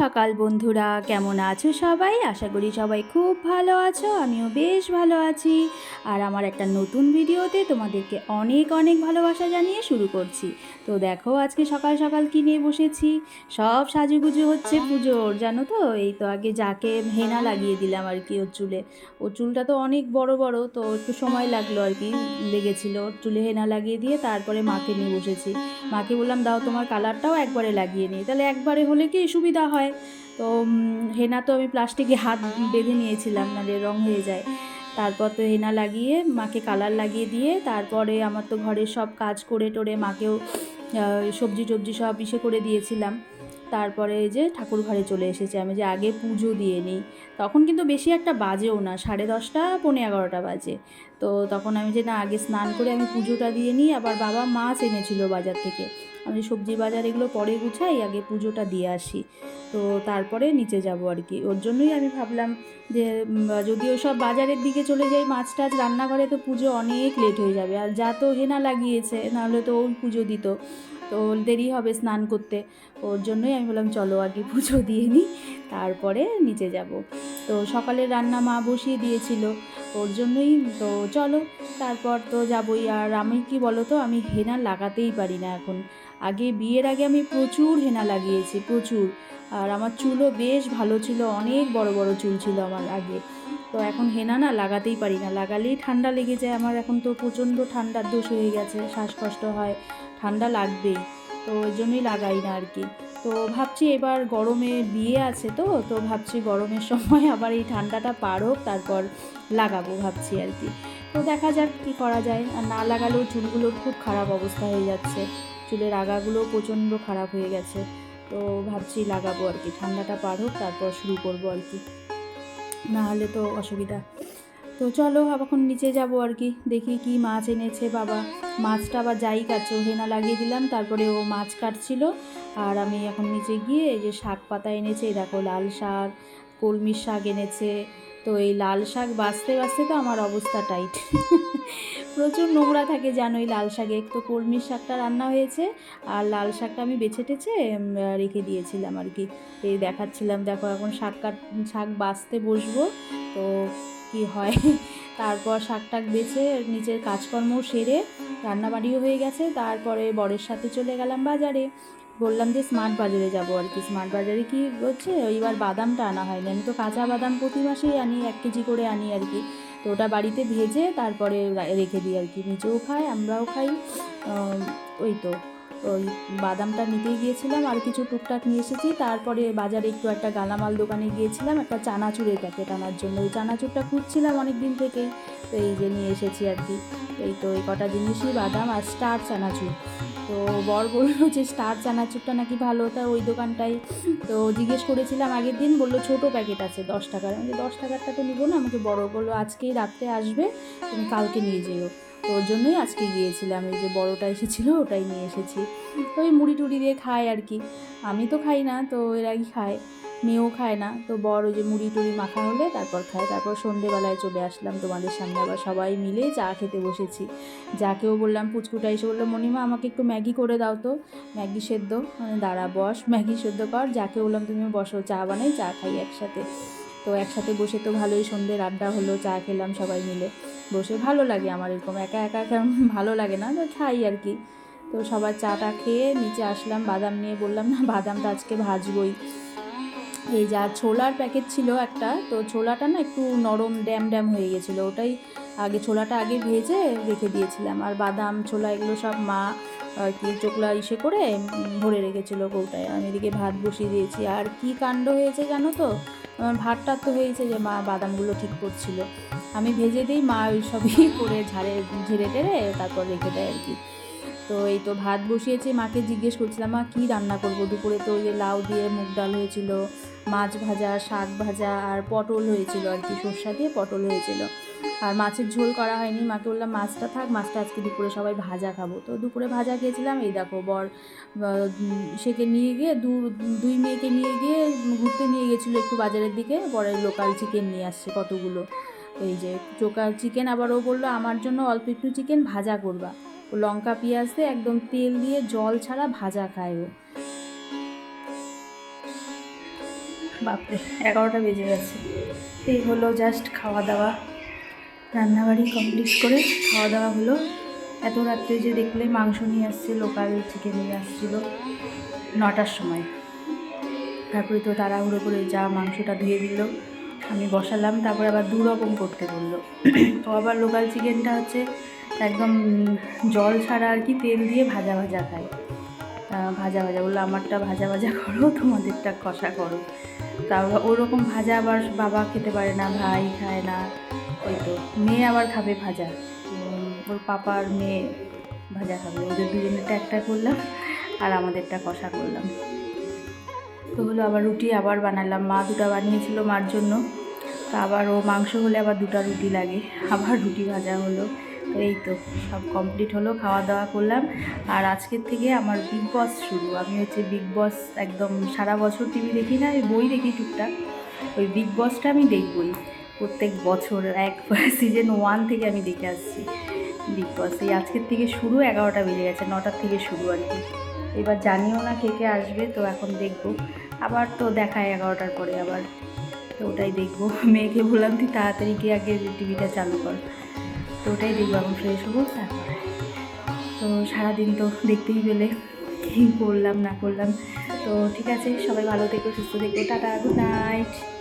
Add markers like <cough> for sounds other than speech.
সকাল বন্ধুরা, কেমন আছো সবাই? আশা করি সবাই খুব ভালো আছো, আমিও বেশ ভালো আছি। আর আমার একটা নতুন ভিডিওতে তোমাদেরকে অনেক অনেক ভালোবাসা জানিয়ে শুরু করছি। তো দেখো আজকে সকাল সকাল কি নিয়ে বসেছি? সব সাজুগুজু হচ্ছে পুজোর, জানো তো? এই তো আগে যাকে হেনা লাগিয়ে দিলাম আর কি ওর চুলে। ওর চুলটা তো অনেক বড় বড়, তো একটু সময় লাগল আর কি, লেগেছিলো চুলে হেনা লাগিয়ে দিয়ে তারপরে মাকে নিয়ে বসেছি। মাকে বললাম, দাও তোমার কালারটাও একবারে লাগিয়ে নিই তাহলে একবারে হলে কি সুবিধা হয়? তো হেনা তো আমি প্লাস্টিকে হাত বেঁধে নিয়েছিলাম নাহলে রং হয়ে যায়। তারপর তো হেনা লাগিয়ে, মাকে কালার লাগিয়ে দিয়ে, তারপরে আমার তো ঘরের সব কাজ করে টোরে মাকেও সবজি টবজি সব ইসে করে দিয়েছিলাম। তারপরে যে ঠাকুর ঘরে চলে এসেছে, আমি যে আগে পুজো দিয়ে নিই। তখন কিন্তু বেশি একটা বাজেও না, সাড়ে দশটা, পৌনে এগারোটা বাজে। তো তখন আমি যে না, আগে স্নান করে আমি পুজোটা দিয়ে নিই, আবার বাবা মাছ এনেছিল বাজার থেকে। আমি সবজি বাজার এগুলো পরে গুছাই, আগে পুজোটা দিয়ে আসি। তো তারপরে নিচে যাব আর কি। ওর জন্যই আমি ভাবলাম যে যদি ওসব বাজারের দিকে চলে যাই, মাছ টাছ রান্নাঘরে তো পুজো অনেক লেট হয়ে যাবে। আর যা তো হেনা লাগিয়েছে, নাহলে তো ওই পুজো দিত। তো দেরি হবে স্নান করতে। ওর জন্যই আমি বললাম, চলো আগে পুজো দিয়ে নিই। তারপরে নিচে যাব। তো সকালের রান্না মা বসিয়ে দিয়েছিল। ওর জন্যই। তো চলো, তারপর তো যাবই। আর আমি কি বলো তো আমি হেনা লাগাতেই পারি না এখন। আগে, বিয়ের আগে আমি প্রচুর হেনা লাগিয়েছি, প্রচুর। আর আমার চুলও বেশ ভালো ছিল, অনেক বড় বড় চুল ছিল আমার আগে। তো এখন হেনা না লাগাতেই পারি না। লাগালেই ঠান্ডা লেগে যায়। আমার এখন তো প্রচণ্ড ঠান্ডার দোষ হয়ে গেছে, শ্বাসকষ্ট হয়। ঠান্ডা লাগবেই। তো ওই জন্যই লাগাই না আর কি। তো ভাবছি এবার গরমে বিয়ে আছে তো তো ভাবছি গরমের সময় <laughs> আবার এই ঠান্ডাটা পার হোক, তারপর লাগাবো ভাবছি আর কি। তো দেখা যাক কী করা যায়। আর না লাগালেও চুলগুলোর খুব খারাপ অবস্থা হয়ে যাচ্ছে। চুলের আগাগুলো প্রচণ্ড খারাপ হয়ে গেছে। তো ভাবছি লাগাবো আর কি। ঠান্ডাটা পার হোক, তারপর শুরু করব আর কি। না হলে তো অসুবিধা। তো চলো এখন নিচে যাব আর কি, দেখি কি মাছ এনেছে বাবা। মাছটা আবার যাই কাটছে হেনা লাগিয়ে দিলাম, তারপরে ও মাছ কাটছিল। আর আমি এখন নিচে গিয়ে এই যে শাক পাতা এনেছে দেখো লাল শাক কলমির শাক এনেছে। তো এই লাল শাক বাছতে বাছতে তো আমার অবস্থা টাইট। প্রচুর নোংরা থাকে জানো এই লাল শাকে। তো কলমির শাকটা রান্না হয়েছে, আর লাল শাকটা আমি বেছে টেছে রেখে দিয়েছিলাম আর কি। এই দেখাচ্ছিলাম, দেখো এখন শাক কাট, শাক বাছতে বসবো। তো কি হয়? <laughs> তারপর শাক টাক বেছে নিচের কাজকর্ম সেরে রান্নাবাড়িও হয়ে গেছে। তারপরে বরের সাথে চলে গেলাম বাজারে। বললাম যে স্মার্ট বাজারে যাব আর কি। স্মার্ট বাজারে কি হচ্ছে? এইবার বাদামটা আনা হয়নি। আমি তো কাঁচা বাদাম প্রতি মাসেই আনি, এক কেজি করে আনি আর কি। তো ওটা বাড়িতে ভেজে তারপরে রেখে দিই আর কি। নিজেও খাই, আমরাও খাই। ওই তো। ওই বাদামটা নিতেই গিয়েছিলাম, আর কিছু টুকটাক নিয়ে এসেছি। তারপরে বাজারে একটু একটা গালামাল দোকানে গিয়েছিলাম, একটা চানাচুরের প্যাকেট আনার জন্য। ওই চানাচুরটা খুঁজছিলাম অনেক দিন থেকেই তো এই যে নিয়ে এসেছি আর কি। এই তো এই কটা জিনিসই, বাদাম আর স্টার চানাচুর। তো বর বলল যে, স্টার চানাচুরটা নাকি ভালো, তা ওই দোকানটাই। তো জিজ্ঞেস করেছিলাম আগের দিন, বলল ছোটো প্যাকেট আছে দশ টাকার। আমি দশ টাকারটা তো নিবো না? আমাকে বড় বলল, আজকেই রাত্রে আসবে, তুমি কালকে নিয়ে যেও। তো ওর জন্যই আজকে গিয়েছিলাম। এই যে বড়টা এসেছিল, ওটাই নিয়ে এসেছি। তো ওই মুড়ি টুড়ি দিয়ে খায় আর কি। আমি তো খাই না, তো এরাই খায়। মেয়েও খায় না, তো বড় ওই যে মুড়ি টুড়ি মাখা হলে তারপর খায়। তারপর সন্ধেবেলায় চলে আসলাম তোমাদের সামনে। আবার সবাই মিলে চা খেতে বসেছি। যাকেও বললাম, পুচকুটা এসে বলল, মণিমা, আমাকে একটু ম্যাগি করে দাও তো। ম্যাগি সেদ্ধ মানে দাঁড়া, বস, ম্যাগি সেদ্ধ কর। যাকে বললাম তুমি বসো, চা বানাই, চা খাই একসাথে। তো একসাথে বসে তো ভালোই সন্ধ্যের আড্ডা হলো, চা খেলাম সবাই মিলে। বসে ভালো লাগে আমার এরকম, একা একা কেমন <laughs> ভালো লাগে না, তো খাই আর কি। তো সবার চাটা খেয়ে নিচে আসলাম, বাদাম নিয়ে বললাম, না, বাদামটা আজকে ভাজবই। এই যা ছোলার প্যাকেট ছিল একটা, তো ছোলাটা না একটু নরম ড্যাম ড্যাম হয়ে গেছিল, ওটাই আগে ছোলাটা আগে ভেজে রেখে দিয়েছিলাম। আর বাদাম, ছোলা এগুলো সব মা আর কি চোকলা ইসে করে ভরে রেখেছিলো কৌটায়। আমি এদিকে ভাত বসিয়ে দিয়েছি। আর কি কাণ্ড হয়েছে জানো তো? আমার ভাতটা তো হয়েছে যে মা বাদামগুলো ঠিক করছিল। আমি ভেজে দিই, মা ওই সবই <laughs> করে ঝাড়ে, ঝেড়ে টেড়ে তারপর রেখে দেয় আর কি। তো এই তো ভাত বসিয়েছি, মাকে জিজ্ঞেস করছিলাম, মা, কী রান্না করব? দুপুরে তো ওই যে লাউ দিয়ে মুগ ডাল হয়েছিল, মাছ ভাজা, শাক ভাজা আর পটল হয়েছিল আর কি, সর্ষা দিয়ে পটল হয়েছিল। আর মাছের ঝোল করা হয়নি। মাকে বললাম, মাছটা থাক, মাছটা আজকে দুপুরে সবাই ভাজা খাব। তো দুপুরে ভাজা খেয়েছিলাম। এই দেখো, বর সেকে নিয়ে গিয়ে দু, দুই মেয়েকে নিয়ে গিয়ে ঘুরতে নিয়ে গেছিল একটু বাজারের দিকে। পরে লোকাল চিকেন নিয়ে আসছে কতগুলো। এই যে, চোকার চিকেন আবার ও বলল, আমার জন্য অল্প একটু চিকেন ভাজা করবা। ও লঙ্কা, পেঁয়াজ দিয়ে একদম তেল দিয়ে জল ছাড়া ভাজা খায় ও। বাপরে, এগারোটা বেজে গেছে। এই হলো জাস্ট খাওয়া দাওয়া। রান্নাবাড়ি কমপ্লিট করে খাওয়া দাওয়া হলো। এত রাত্রে যে দেখলে মাংস নিয়ে আসছে লোকাল চিকেন নিয়ে আসছিল নটার সময়। তারপরে তো তাড়াহুড়ো করে যা মাংসটা ধুয়ে দিল, আমি বসালাম, তারপরে আবার দু রকম করতে বলল। তো আবার লোকাল চিকেনটা হচ্ছে একদম জল ছাড়া আর কি তেল দিয়ে ভাজা ভাজা খায় ভাজা ভাজা বলল, আমারটা ভাজা ভাজা করো, তোমাদেরটা কষা করো। তারপর ওরকম ভাজা আবার বাবা খেতে পারে না, ভাই খায় না। ওই তো মেয়ে আবার খাবে ভাজা। ওর পাপার মেয়ে ভাজা খাবে। ওদের দুজনেরটা একটা করলাম, আর আমাদেরটা কষা করলাম। তো হলো আবার রুটি আবার বানালাম। মা দুটা বানিয়েছিল মার জন্য। তা আবার ও মাংস হলে আবার দুটা রুটি লাগে। আবার রুটি ভাজা হলো। তো এই তো সব কমপ্লিট হলো, খাওয়া দাওয়া করলাম। আর আজকের থেকে আমার বিগ বস শুরু। আমি হচ্ছে বিগ বস একদম সারা বছর টিভি দেখি না ওই বই দেখি টুকটাক। ওই বিগ বসটা আমি দেখবই। প্রত্যেক বছর এক <laughs> সিজন ওয়ান থেকে আমি দেখে আসছি বিগ বস এই আজকের থেকে শুরু এগারোটা বেজে গেছে, নটার থেকে শুরু আর কি। এবার জানিও না কে কে আসবে, তো এখন দেখব। আবার তো দেখায় এগারোটার পরে আবার। তো ওটাই দেখব। <laughs> মেয়েকে বললাম, তুই তাড়াতাড়ি গিয়ে আগে টিভিটা চালু কর। তো ওটাই দেখব, এখন ফ্রেশ হব, তারপরে। তো সারাদিন তো দেখতেই পেলে। কী করলাম, না করলাম। তো ঠিক আছে, সবাই ভালো থেকো, সুস্থ থেকো। Tata good night